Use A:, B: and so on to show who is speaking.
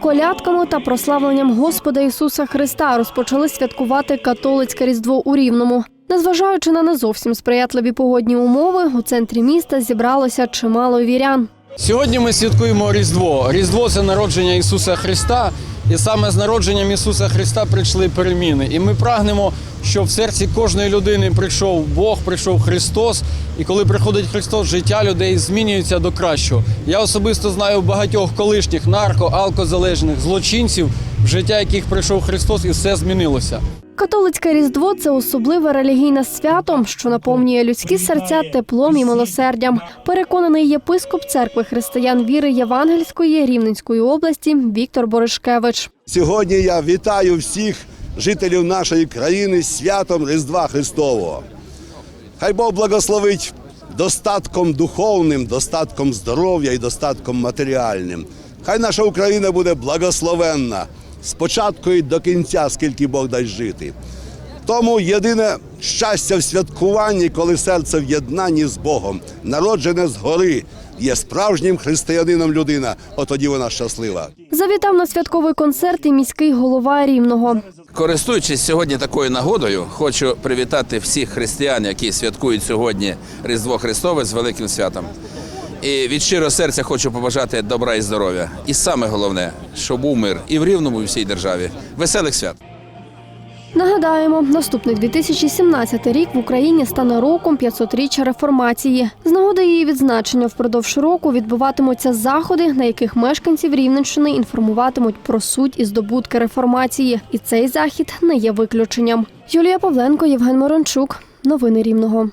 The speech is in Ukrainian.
A: святками та прославленням Господа Ісуса Христа розпочали святкувати католицьке різдво у Рівному. Незважаючи на не зовсім сприятливі погодні умови, у центрі міста зібралося чимало вірян.
B: Сьогодні ми святкуємо Різдво. Різдво це народження Ісуса Христа, і саме з народженням Ісуса Христа прийшли переміни. І ми прагнемо, щоб в серці кожної людини прийшов Бог, прийшов Христос. І коли приходить Христос, життя людей змінюється до кращого. Я особисто знаю багатьох колишніх нарко, алкозалежних злочинців, в життя яких прийшов Христос, і все змінилося.
A: Католицьке різдво це особливе релігійне свято, що наповнює людські серця теплом і милосердям. Переконаний єпископ церкви християн віри Євангельської Рівненської області Віктор Боришкевич.
C: Сьогодні я вітаю всіх жителів нашої країни святом Різдва Христового. Хай Бог благословить достатком духовним, достатком здоров'я і достатком матеріальним. Хай наша Україна буде благословенна з початку і до кінця, скільки Бог дасть жити. Тому єдине щастя в святкуванні, коли серце в єднанні з Богом, народжене згори, є справжнім християнином людина, от тоді вона щаслива.
A: Завітав на святковий концерт і міський голова Рівного.
D: Користуючись сьогодні такою нагодою, хочу привітати всіх християн, які святкують сьогодні Різдво Христове з великим святом. І від щирого серця хочу побажати добра і здоров'я. І саме головне, щоб був мир і в рівному, і в всій державі. Веселих свят!
A: Нагадаємо, наступний 2017 рік в Україні стане роком 500-річчя реформації. З нагоди її відзначення впродовж року відбуватимуться заходи, на яких мешканців Рівненщини інформуватимуть про суть і здобутки реформації. І цей захід не є виключенням. Юлія Павленко, Євген Морончук. Новини Рівного.